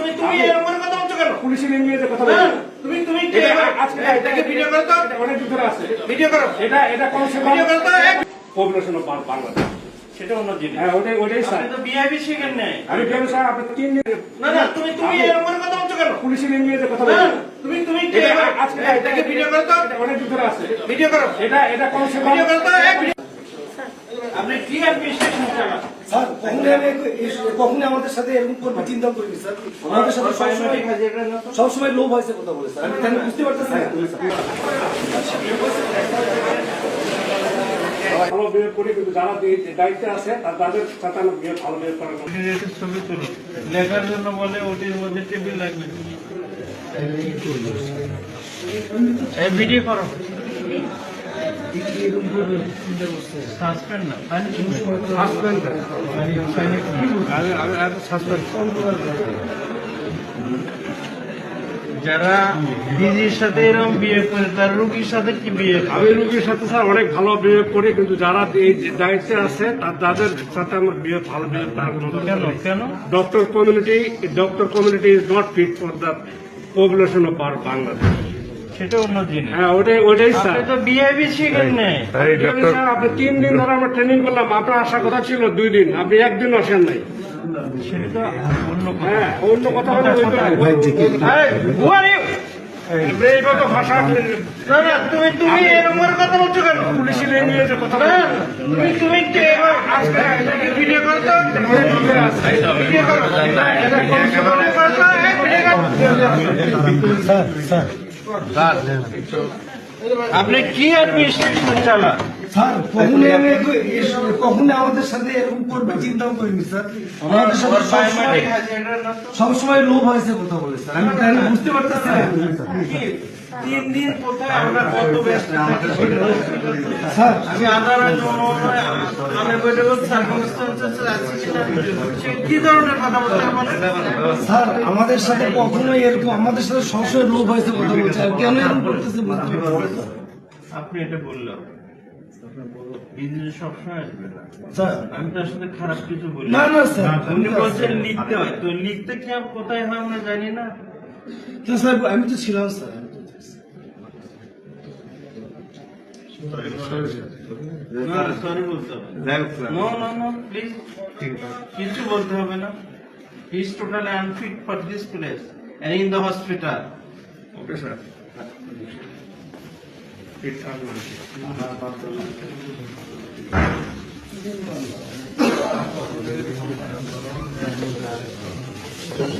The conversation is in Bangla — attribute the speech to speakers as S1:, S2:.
S1: তুমি তুমি এরকম করে কথা বলছো কেন?
S2: পুলিশের ইংরেজিতে কথা বলবেন
S1: তুমি তুমি
S2: আজকে
S1: এটাকে ভিডিও করো তো।
S2: অনেক ভিতরে আছে।
S1: ভিডিও করো।
S2: এটা এটা কম
S1: ভিডিও করো তো।
S2: পপুলেশন অফ বাংলাদেশ
S1: সেটা অন্য জিনিস।
S2: হ্যাঁ ওটাই ওটাই স্যার।
S1: তো বিআইবি শিখেন নাই।
S2: আমি কেন স্যার আপনি তিন দিন
S1: না না তুমি তুমি
S2: আপনি
S1: এরকম করে কথা বলছো কেন?
S2: পুলিশের ইংরেজিতে কথা
S1: না, তুমি তুমি
S2: এটা আজকে
S1: এটাকে ভিডিও করো তো।
S2: আছে।
S1: ভিডিও করো।
S2: এটা
S1: ভিডিও করো তো। আপনি কি অ্যাডমিনিস্ট্রেশন চালান
S3: স্যার কখনোই আমি এই- আমাদের সাথে এরকম করবে চিন্তা করিনি স্যার। আমাদের সাথে সবসময় সবসময় লোভ হয়েছে কথা বলে স্যার। আমি তাই বুঝতে পারতেছি
S2: ভালো বিহেভ করি কিন্তু যারা দায়িত্বে আছে তাদের সাথে আমার বিহেভ ভালো বিহেভ করার
S1: ছবি তুলো লেখার জন্য বলে ওটির মধ্যে টেবিল লাগবে। ভিডিও করো। যারা ডিজির সাথে এরকম বিয়ে করে তার রুগীর সাথে কি বিয়ে
S2: আমি রুগীর সাথে স্যার অনেক ভালো বিহেভ করি কিন্তু যারা এই দায়িত্বে আছে তাদের সাথে আমার বিহেভ ভালো বিহেভ করার কোনো
S1: কেন? কেন?
S2: Doctor community doctor community is not fit for the population of our Bangladesh
S1: সেটা অন্য জিনিস।
S2: হ্যাঁ ওটাই ওটাই স্যার।
S1: তো বিআইবি শিখেন নাই
S2: স্যার, আপনি তিন দিন ধরে আমরা ট্রেনিং করলাম আপনার আসার কথা ছিল দুই দিন আপনি একদিন আসেন নাই।
S1: সেটা অন্য কথা।
S2: হ্যাঁ অন্য বলে
S1: তুমি তুমি এরকম বলছো কেন?
S2: কথা
S1: তুমি তুমি কে? আজকে এটাকে ভিডিও করো। ভিডিও করো। আপনি কি অ্যাডমিনিস্ট্রেশন চালান?
S3: স্যার কখনোই আমি কখনোই আমাদের সাথে এরকম করবে চিন্তাও করিনি স্যার। আমাদের সাথে সবসময় লোভ হয়েছে কথা বলে স্যার। আমি তাই বুঝতে পারতেছি
S1: তিন দিন কোথায় আমরা কত ব্যস্ত
S3: স্যার।
S1: আমি আদালত আমি বলে বলছি সার্কমস্টান্সেস আছে কিনা সে কি ধরনের কথা
S3: স্যার আমাদের সাথে কখনোই এরকম আমাদের সাথে সবসময় লোভ হয়েছে কথা বলছে। কেন এরকম করতেছে
S1: আপনি এটা বললেন বিজনেস সবসময় আসবে না
S3: স্যার।
S1: আমি তার সাথে খারাপ কিছু বলি
S3: না। না স্যার।
S1: উনি বলছেন লিখতে হয়। তো লিখতে কি আর কোথায় হয় আমরা জানি না।
S3: স্যার আমি তো ছিলাম স্যার।
S1: কিছু বলতে হবে না। He is totally unfit for this place in the hospital
S2: okay sir Thank you.